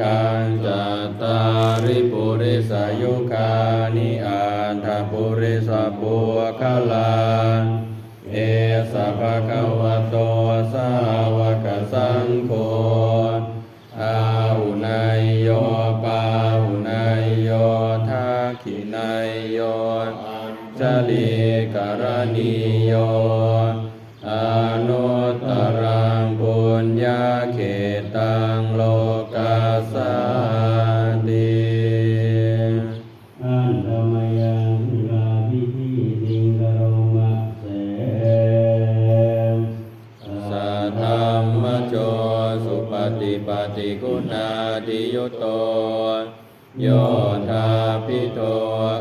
ทังจัตตาริปุริสายุคานิอันทปุริสปุคลานเอสะภะคะวะโตสาวกสังโฆอาหุนายโยปาหุนายโยทักขินายโยจลิกรณีโยาติยุตโตโยธาพิโต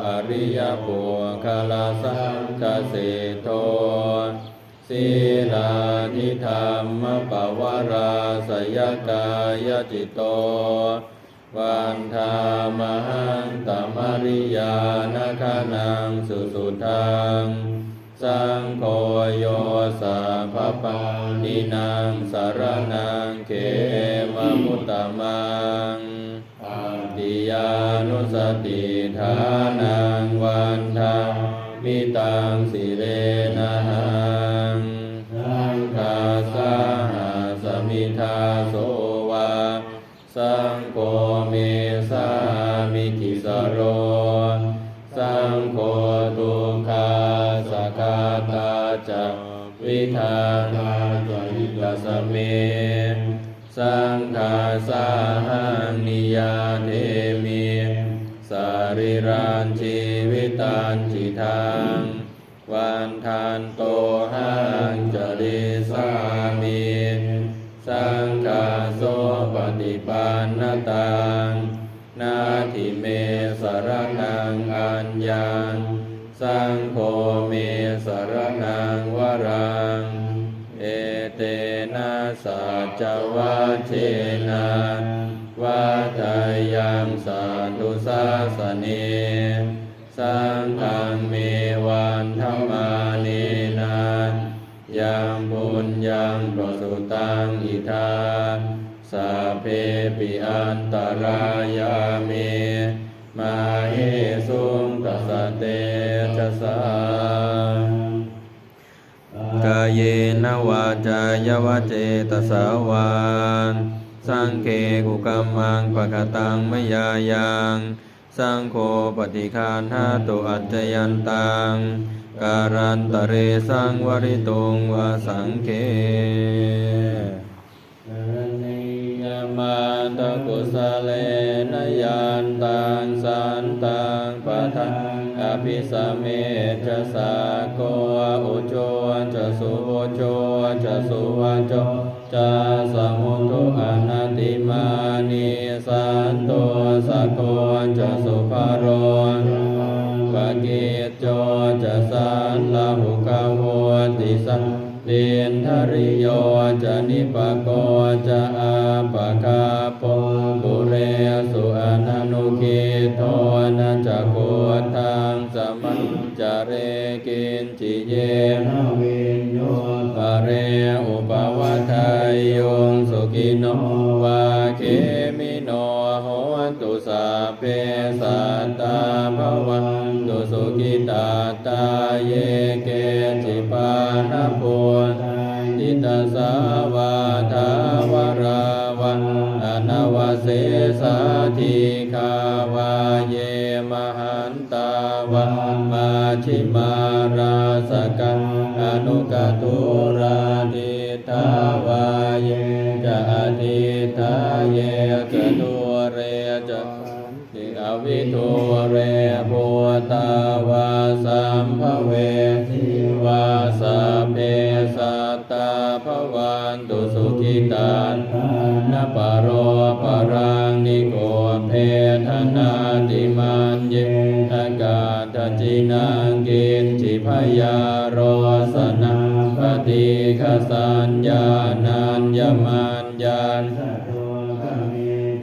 อริยปุคลาสังคเสโตสีลาทิธรรมปวาราสยกายจิตโตวันธามหังตมริยานคานังสุสุทัง สังโฆ ปานินางสารนังเขมมุตตมังอาติยานุสติฐานังวันทามิตังสิเรนะหังสังฆาสาหาสมิทาโสวาสัง ทานาจวิกัสเมสังฆาสาหังนิยาเทมิสาริรันชีวิตันจิทังวันทานโตหังจริสามิสังฆาโสปฏิปันนตังนาทิเมสรนังอัญญังสัง สัจวัชเชนะวัฏยังสันตุสาสเนสังฆังเมวันธรรมาเนนยังบุญยังประสุตังอิทาสัพเพปิอันตรายาเมมาเฮสุงตัสเตชะสา กายเยนวาจายวเจตสาวานสังเคกุกัมมังปะกตังมยายังสังโฆปฏิคานหาตุอัจจยันตังการันตเรสังวริตุงวาสังเคกรณียมันตะกุสะเลนยันตังสันตังปะทังอภิสเมจะสาโกอุโจ จะสุโวโจจะสุวัจโจจะสมุทุอนันติมานิสันโตสะโกจะสุภารโรปะกิจโจจะสันลาหุกาวติสันเลียนทริโยจะนิปโกจะอาปะคาโปปุเรสุอนันุกิโทนันจะโกทังสมัญจะเรกินจิเยนาเว กิโนวาเคมิโนโหตุสัพเพสัตตาภวันตุสุกิตาตาเยเกจิปานาปุตติตาสาวาทาวราวันอนาวเสสาธิคาวาเยมหันตาวันมาชิมาราสกังอนุกตุราติตาวา สุ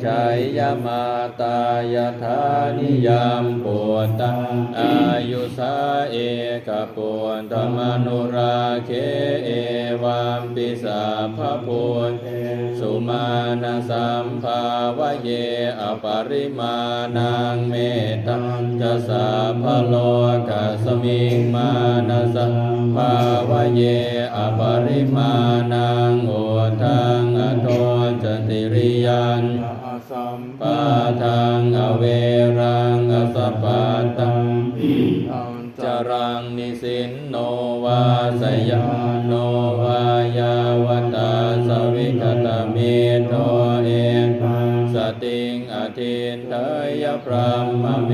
ชัยยมาตายทานิยามปวดตาอายุสาเอกปวดธรรมนุราเคเอวามปิสาภพุทธสุมาณสัมภาวะเยอปริมาณังเมตตังจะสาพโลกัสมิงมานะสัมภาวะเยอปริมาณังโอทังอโทจติริยัน ทังอเวรังอสปปาตังอังจารังนิสินโนวาสยานโนวายาวตาสวิกตเมโทเอตังสติงอทินเทยพรหมเม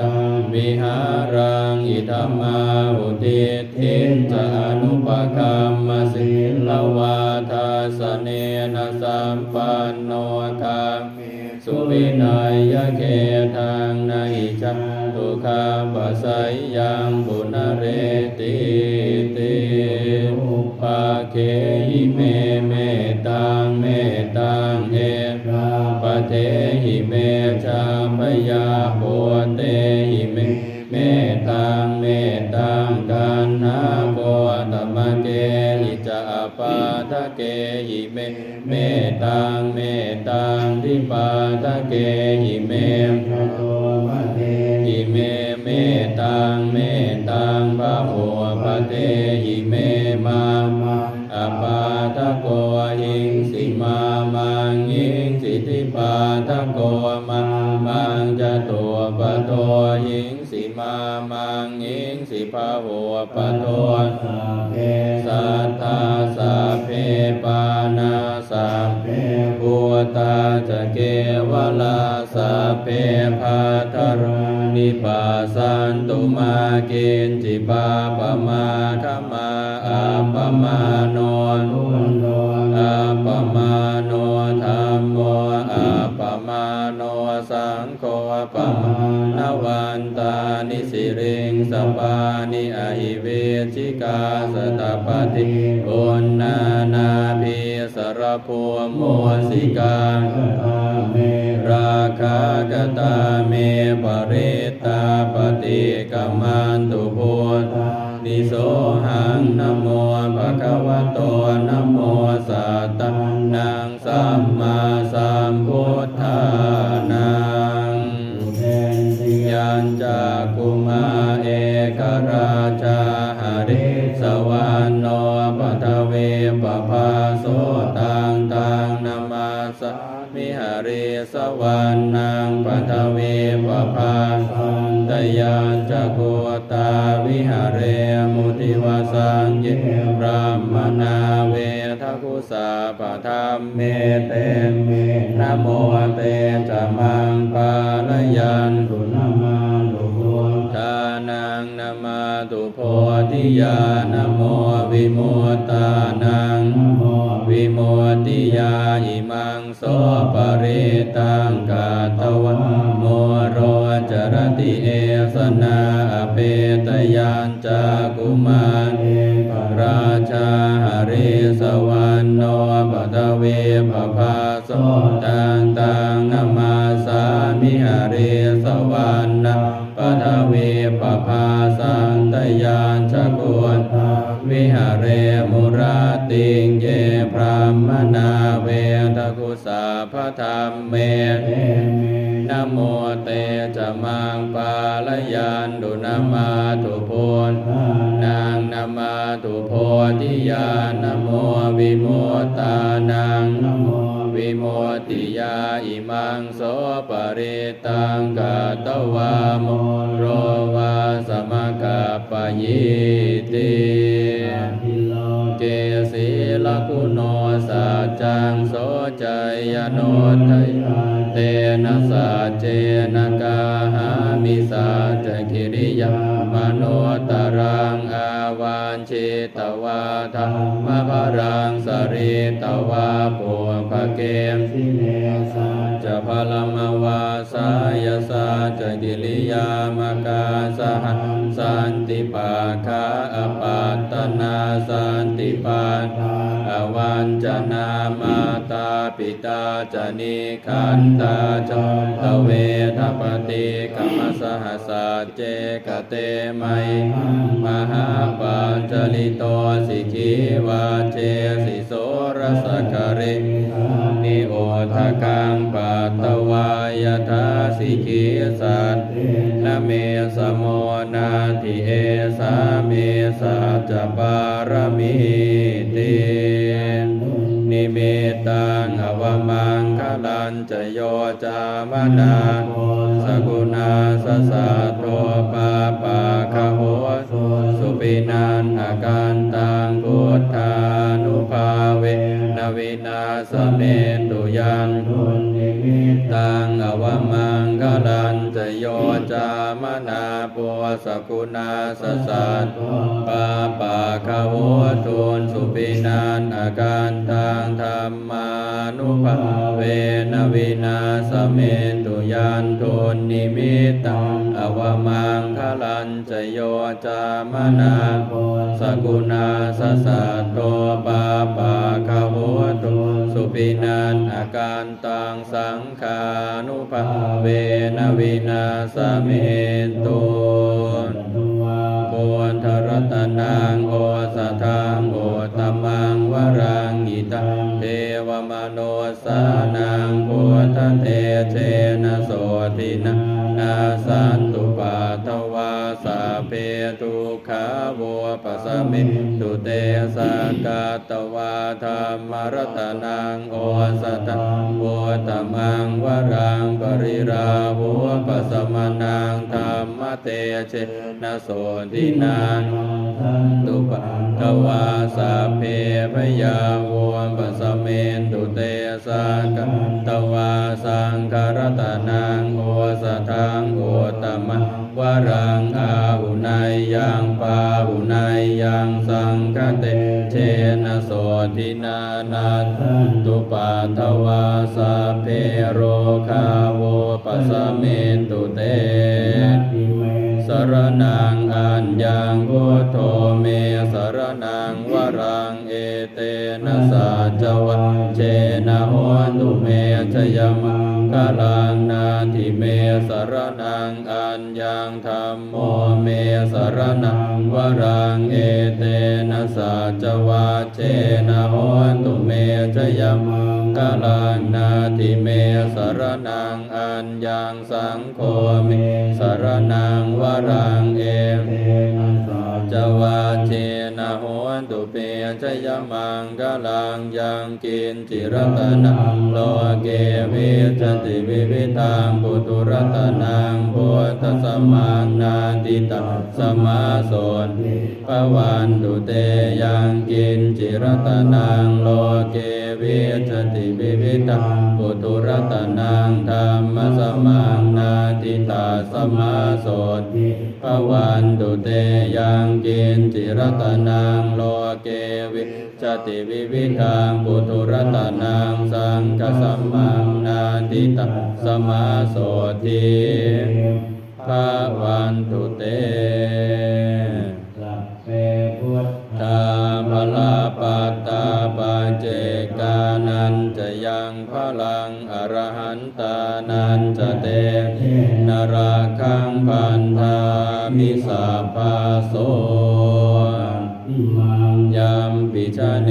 ตังวิหารังอิธรรมาหุติทินจะอนุปคัมมสิลวาทาสเนนสัมปันโนคามิ สุวินัยยะเขทางในจันตุคาปัสสยยังบุ เกหิเมเมตังเมตังทิปาทะเกหิเมพระโตมเทหิเมเมตังเมตังพระโหพระเตหิเมมามาอปาทะโกหิงสิมามังหิงสิทิปาทะโกมามังจะตัวปะโตหิง มามังหิงสิพะโหปะโตสาเพสัทธาสัพเพปานาสัพเพพุตาจะเกวลาสัพเพพัทรนิปาสันตุมาเกณจิปาปมาคมาอาปมาโน ปานิอหิเวชิกาสตปฏิปุณนานาภิสรภูมิโมสิกากตาเมราคากตาเมปริตาปฏิกมันตุพุทธนิโสหังนโมภะคะวะโตนโมสัตตะนังสัมมาสั สามิหารสวานังปัทเวปภาสันตยาจักกุตาวิหาเรมุติวาสังยิระมนาเวทกุสาปธรรมเมเตเมนะโมเตจะมังปาลยันตุ โพธิยานโมวิโมตานังนโมวิมุตติยาอิมังโสปะเรตังกาตวะโมโรจรติเอสนาอเปตยัญจากุมารเอปราชาหาริสวรรณโนปัตเวปภาโสตังตังนมาสามิหาริสวรรณปัทเวปภา หาเรมุราติงเยพรามนาเวทกุสาพระธรรมเมนโมเตจมังปาลยันดุนามาตุโพนนางนามาตุโพธิยานโมวิโมตานังนโมวิมุตติยาอิมังโสปะริตังกาตวามโรวาสมกัปยิติ ลกุโนสัจจังโสจยโนทยเตนะสัจเจนะกาหามิสัจกิริยามโนตรังอาวานชิตวาธรรมภรังสริตวาปุภเกมสิเนสาจะ พลมวาสายสาจกิริยามกาสหัสสันติปาคาอปัตตนาสันติปาตาออวันจนามาตาปิตาจนิขันตาจตเวทปฏิกรรมสหสาเจกเตไมมหาปัญจลิโตสิกีวาเจสิโสรสกเรนิ โอทกังปัตตวายทาสิกีสัตนเมสโมนาทิเอสาเมสัจปารมิตินิเมตังอวมังคลันจะโยจามนาสกุณาสสะโตปาปาคโหสุปินันอาการตังพุทธา วินาสเมตุยังตังอวมังคลันจะโยจามนาปัวสกุณาสสะปาปาคโหตุนสุปินันอาการตังธรรมานุภาเวนวินาสเมตุยันตุนิมิตังอวมังคลันจะโยจามนาสกุณาสสะโตปาปาคโตุ สุปินันอาการตังสังขานุภาเวนวินาสเมตุบุญทรตนังโอสถางโอตมังวรังอิตังเทวมโนสานังพุทเตเชนะโสตินะนาสันตุปาทวาสาเพตุ ขาโวปัสสมิตุเตสากาตวาธรรมรัตนังโอสตังโอตมังวรังปริราหุปัสสมนังธรรมเตเชนะโสตินังตุปาทวาสาเพพยาโวปัสสเมนตุเตสากาตวาสังคารตนังโอสทังโอตมังวรังอา ยังปาหุนายยังสังคเตเชนะโสทินานาตุปาทวาสาเพโรคาโวปัสสเมตุเตสรนังอัญญังพุทโธเมสรนังวรังเอเตนะสัจวัตเจนะโหตุเมชยมัง กลังนาทิเมสรนังอัญญังธรรมโมเมสรนังวรังเอเตนะสัจวัตเจนะโหตุเมชยมังกลังนาทิเมสรนังอัญญังสังโฆเมสรนังวรังเอเตนะสะจวาเจ โหตุเปชยมังกลังยังกินจิรตนังโลเกวิจติวิวิตังปุตุรัตนังพุทธสมานาติตัสมาสนปวันตุเตยังกินจิรตนังโลเก วิจติวิวิตังปุตุรัตนังธรรมสมานาติตาสมาโสติปวันตุเตยังกินจิรตนังโลเกวิจติวิวิธังปุตุรัตนังสังฆสัมมังนาติตาสมาโสติภาวันตุเต นตานันจะเตนราคังพันธามิสาภาโสยามปิชเน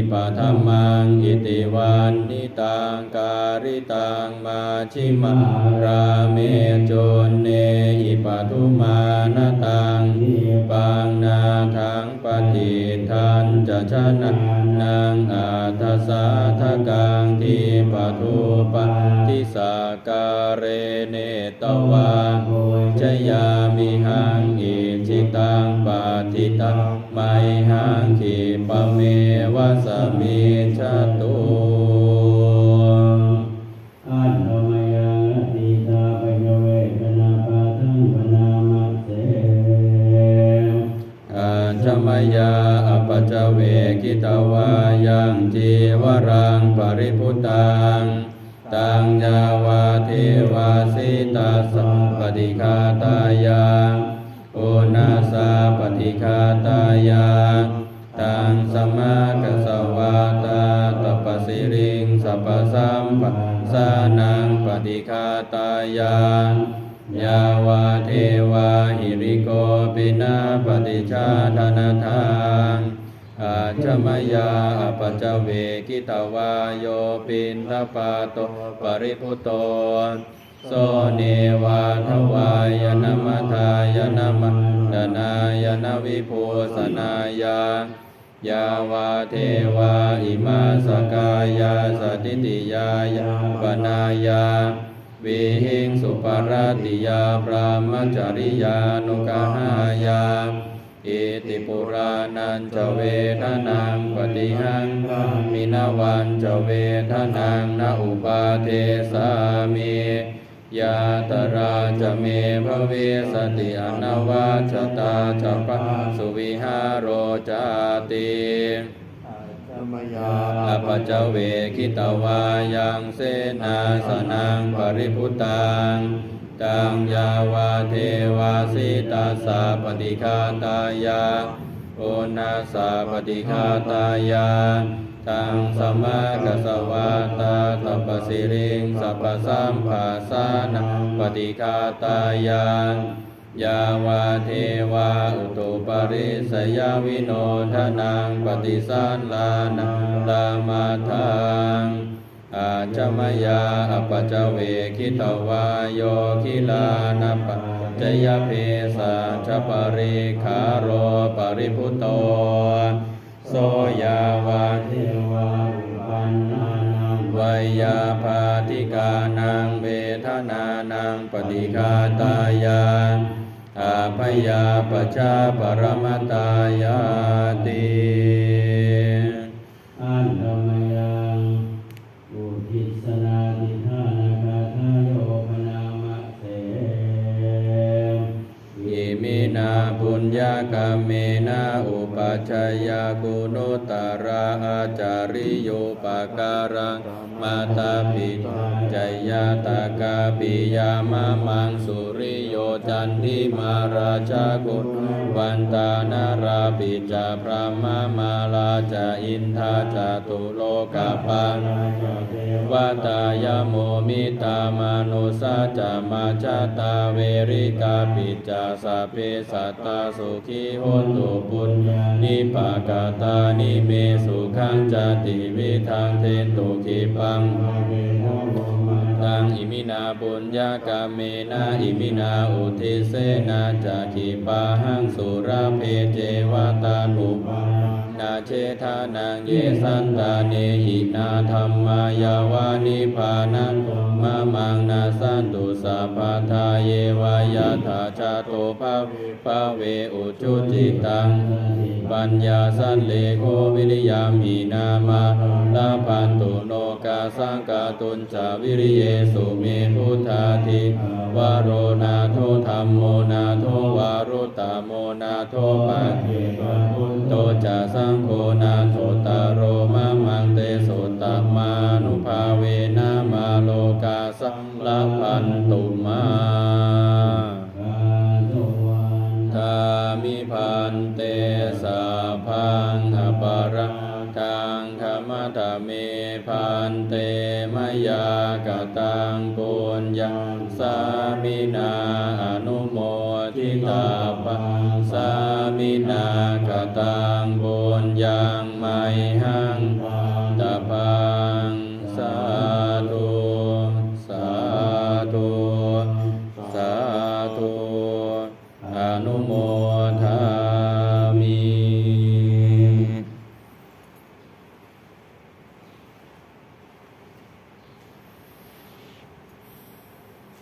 หิปัทมังอิติวันนิตังการิตังมาชิมาราเมโจนเนหิปัทุมานตังปังนาทังปฏิทันจะชนะนางอาทัสสาทกังทีปทุปทิสาการเรเนตวาชยามิหังอิ ตังปาทิตังไมหังขีปเมวะสมิชตุ ฏิชาธนทางอาจมยาอปจเวกิตวายโยปินทปาโตปริพุโตโสเนวาทวายนมัทายนมัดนายนวิภูสนายายาวาเทวาอิมาสกายาสติติยายาปนายาวิหิงสุปารติยาพรามจริยานุกหายา อิติปุรานันจเวทนังปฏิหังมินาวันจเวทนังนาอุปาเทสามิยาตราจะเมภเวสติอนาวาชตาจะปะสุวิหารโรจาติอาจมยาอปจเวคิตวายังเสนาสนังปริพุตัง ตังยาวาเทวาสิตาสาปฏิคาตายาโอนาสาปฏิคาตายาตังสมากัสวาตาตัปสิริงสัพสัมภาสานังปฏิคาตายายาวาเทวาอุตุปริสยาวิโนทนังปฏิสันลานังตามาทัง อาจมยาอปจเวคิตวาโยคิลานาปจยเพสาชปริคาโรปริพุตโตโสยาวาเทวาอุปันนานังวัยาภาติกานังเวทนานังปฏิคาตายาอาพยาปชาปรมตายาติ มมิตามานุสาจามาจาตาเวริกาปิจาสเปสัตตาสุขีโหตุปุญญานิปากาตานิเมสุขังจติวิทังเทนตุขีปังตังอิมินาปุญญากาเมนะอิมินาอุทิเสนาจะขีปาหังสุราเพเจวตานุปา นาเชทานังเยสันตาเนหินาธรรมายาวานิพานันมะมังนาสันตุสัพพทาเยวายาธาชาโตภาภาเวอุจุจิตัง ปัญญาสันเลโกวิริยามีนามาลาพันตุโนกาสังกาตุนจาวิริเยสุเมพุทธาทิวาโรนาโทธรรมโมนาโทวารุตตโมนาโทปัจเจกพุ จะสังโฆนาโทตาโรมะมังเตโสตตมานุภาเวนะมาโลกาสังลพันตุมาทามิพันเตสาพังอปารังทางธรรมธรรมเมพันเตมยากตังปุญญังสามินาอนุโม ทิตาปังสามินากตังบุญยังไม่หา